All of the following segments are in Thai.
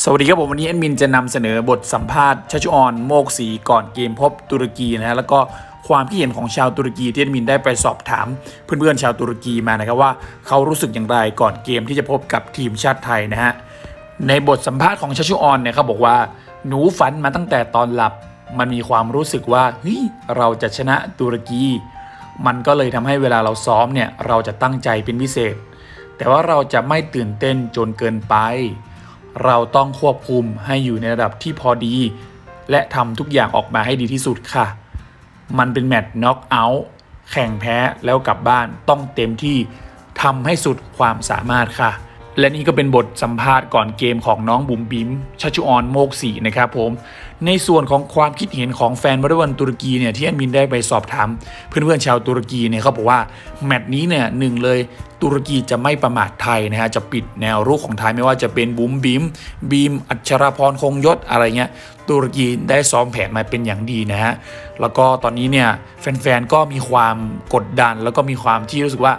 สวัสดีครับผมวันนี้แอดมินจะนำเสนอบทสัมภาษณ์ชัชออนโมกศรีก่อนเกมพบตุรกีนะฮะแล้วก็ความคิดเห็นของชาวตุรกีที่แอดมินได้ไปสอบถาม เพื่อนๆชาวตุรกีมานะครับว่าเขารู้สึกอย่างไรก่อนเกมที่จะพบกับทีมชาติไทยนะฮะในบทสัมภาษณ์ของชัชออนเนี่ยเขาบอกว่าหนูฝันมาตั้งแต่ตอนหลับ มันมีความรู้สึกว่าเฮ้ยเราจะชนะตุรกี มันก็เลยทำให้เวลาเราซ้อมเนี่ยเราจะตั้งใจเป็นพิเศษ แต่ว่าเราจะไม่ตื่นเต้นจนเกินไป เราต้องควบคุมให้อยู่ในระดับที่พอดี และทำทุกอย่างออกมาให้ดีที่สุดค่ะ มันเป็นแมตช์น็อกเอาท์แข่งแพ้แล้วกลับบ้านต้องเต็มที่ทำให้สุดความสามารถค่ะ และนี่ก็เป็นบทสัมภาษณ์ก่อนเกมของน้องบุ๋มบิมชัชชุออนโมกศรีนะครับผม ในส่วนของความคิดเห็นของแฟนวอลเลย์บอลตุรกีเนี่ยที่แอดมินได้ไปสอบถาม เพื่อนๆชาวตุรกีเนี่ยเขาบอกว่าแมตช์นี้เนี่ยหนึ่งเลยตุรกีจะไม่ประมาทไทยนะฮะจะปิดแนวรุกของไทยไม่ว่าจะเป็นบุ๋มบิมบีม อัชราพรคงยศอะไรเงี้ยตุรกีได้ซ้อมแผนมาเป็นอย่างดีนะฮะแล้วก็ตอนนี้เนี่ยแฟนๆก็มีความกดดันแล้วก็มีความที่รู้สึกว่า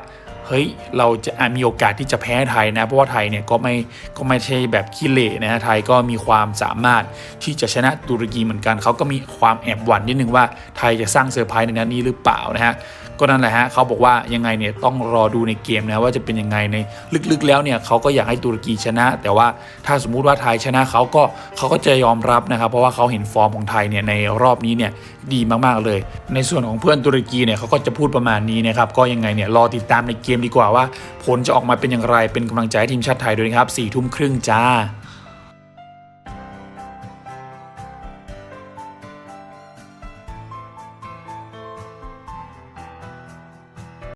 เฮ้ยเราจะมีโอกาสที่จะแพ้ไทยนะเพราะว่าไทยเนี่ยก็ไม่ก็ไม่ใช่แบบขี้เหร่นะฮะไทยก็มีความสามารถที่จะชนะตุรกีเหมือนกันเขาก็มีความแอบหวั่นนิดนึงว่าไทยจะสร้างเซอร์ไพรส์ในนัดนี้หรือเปล่านะฮะ ก็นั่นแหละฮะเขาบอกว่ายังไงเนี่ยต้องรอดูในเกมนะว่าจะเป็นยังไงในลึกๆแล้วเนี่ยเขาก็อยากให้ตุรกีชนะ แต่ว่าถ้าสมมุติว่าไทยชนะเขาก็เขาก็จะยอมรับนะครับ เพราะว่าเขาเห็นฟอร์มของไทยเนี่ยในรอบนี้เนี่ยดีมากๆเลย ในส่วนของเพื่อนตุรกีเนี่ยเขาก็จะพูดประมาณนี้นะครับก็ยังไงเนี่ยรอติดตามในเกมดีกว่าว่า ผลจะออกมาเป็นอย่างไรเป็นกำลังใจให้ทีมชาติไทยด้วยนะครับสี่ทุ่มครึ่งจ้า